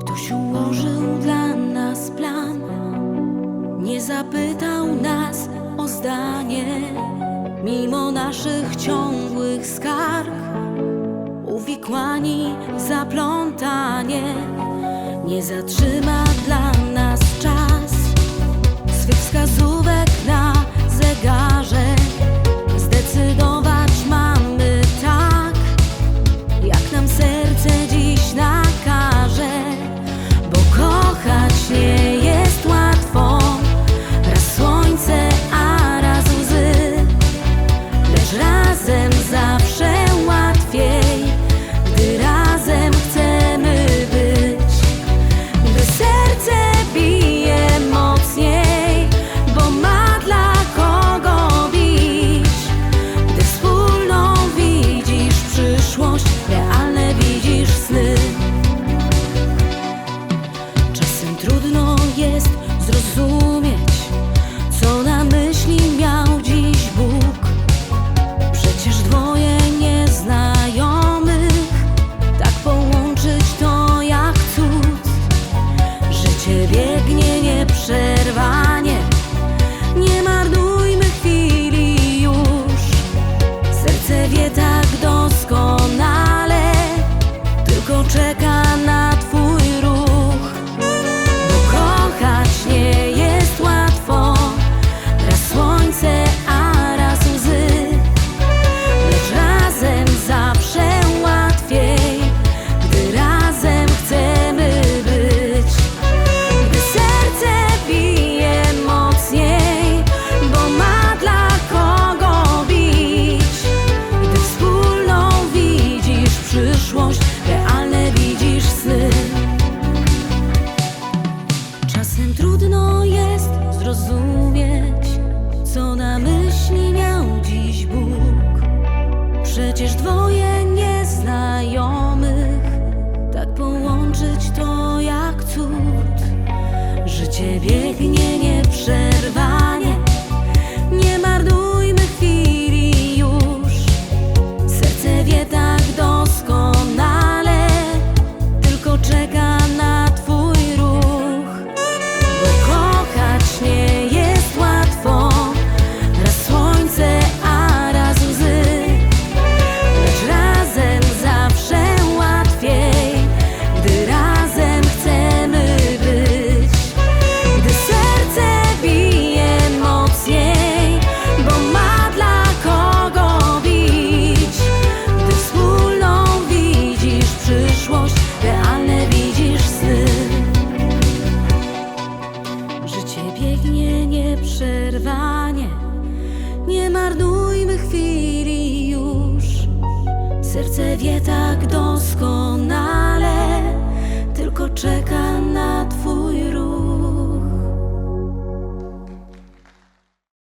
Ktoś ułożył dla nas plan, nie zapytał nas o zdanie. Mimo naszych ciągłych skarg, uwikłani w zaplątanie, nie zatrzyma dla nas czas swych wskazówek na zegarze. trudno jest zrozumieć. Przecież dwoje nieznajomych Tak połączyć to jak cud. Życie biegnie nie przerwanie. Nie marnujmy chwili już. Serce wie tak doskonale.